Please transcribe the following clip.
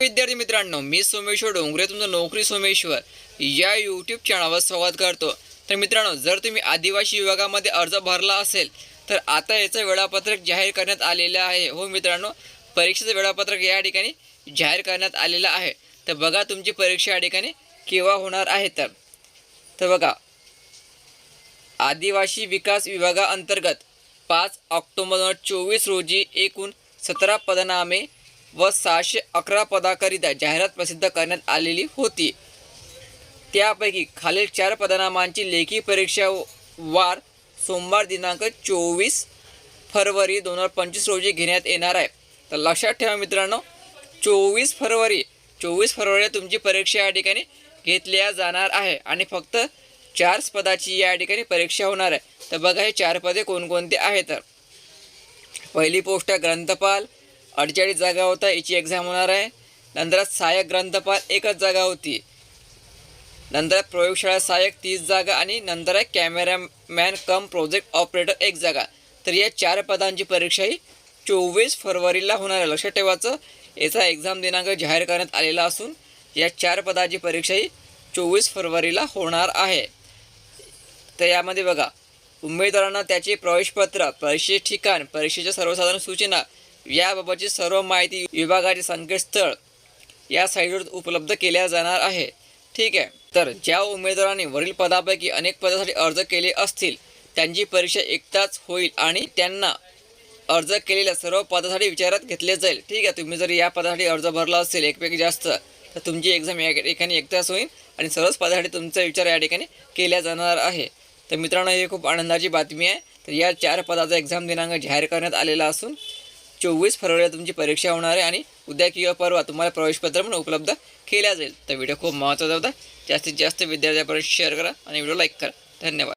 विद्यार्थी मित्रांनो मी सोमेश्वर डोंगरे तुमचं नोकरी सोमेश्वर. या यूट्यूब चॅनलवर स्वागत करतो. तर मित्रांनो जर तुम्ही आदिवासी विभागामध्ये अर्ज भरला असेल तर आता याचं वेळापत्रक जाहीर करण्यात आलेलं आहे. हो मित्रांनो परीक्षेचं वेळापत्रक या ठिकाणी जाहीर करण्यात आलेलं आहे. तर बघा तुमची परीक्षा या ठिकाणी केव्हा होणार आहे तर. तर बघा आदिवासी विकास विभागाअंतर्गत पाच ऑक्टोबर दोन हजार चोवीस रोजी एकूण सतरा पदनामे व सहाशे अकरा पदाकरिता जाहिरात प्रसिद्ध करण्यात आलेली होती. त्यापैकी खालील चार पदनामांची लेखी परीक्षा वार सोमवार दिनांक चोवीस फरवरी दोन हजार पंचवीस रोजी घेण्यात येणार आहे. तर लक्षात ठेवा मित्रांनो चोवीस फरवरी चोवीस फरवरीला तुमची परीक्षा या ठिकाणी घेतल्या जाणार आहे आणि फक्त चार पदाची या ठिकाणी परीक्षा होणार आहे. तर बघा हे चार पदे कोणकोणते आहेत तर. पहिली पोस्ट आहे ग्रंथपाल अडचाळीस जागा होता याची एक्झाम होणार आहे. नंतर सहाय्यक ग्रंथपाल एकच जागा होती. नंतर प्रयोगशाळा सहाय्यक तीस जागा आणि नंतर आहे कॅमेरामॅन कम प्रोजेक्ट ऑपरेटर एक जागा. तर या चार पदांची परीक्षा ही चोवीस फरवरीला होणार आहे. लक्षात ठेवायचं याचा एक्झाम दिनांक जाहीर करण्यात आलेला असून या चार पदाची परीक्षा ही चोवीस फरवरीला होणार आहे. तर यामध्ये बघा उमेदवारांना त्याचे प्रवेशपत्र परीक्षेचे ठिकाण परीक्षेच्या सर्वसाधारण सूचना याबाबतची सर्व माहिती विभागाचे संकेतस्थळ या साईटवर उपलब्ध केल्या जाणार आहे. ठीक आहे. तर ज्या उमेदवारांनी वरील पदापैकी अनेक पदासाठी अर्ज केले असतील त्यांची परीक्षा एकदाच होईल आणि त्यांना अर्ज केलेल्या सर्व पदासाठी विचारात घेतले जाईल. ठीक आहे. तुम्ही जर या पदासाठी अर्ज भरला असेल एकपैकी जास्त तर तुमची एक्झाम या ठिकाणी एकदाच होईल आणि सर्वच पदासाठी तुमचा विचार या ठिकाणी केला जाणार आहे. तर मित्रांनो ही खूप आनंदाची बातमी आहे. तर या चार पदाचा एक्झाम दिनांक जाहीर करण्यात आलेला असून चोवीस फरवरीला तुमची परीक्षा होणार आहे आणि उद्या किंवा परवा तुम्हाला प्रवेशपत्र पण उपलब्ध केल्या जाईल. तर व्हिडिओ खूप महत्त्वाचा होता. जास्तीत जास्त विद्यार्थ्यापर्यंत शेअर करा आणि व्हिडिओ लाईक करा. धन्यवाद.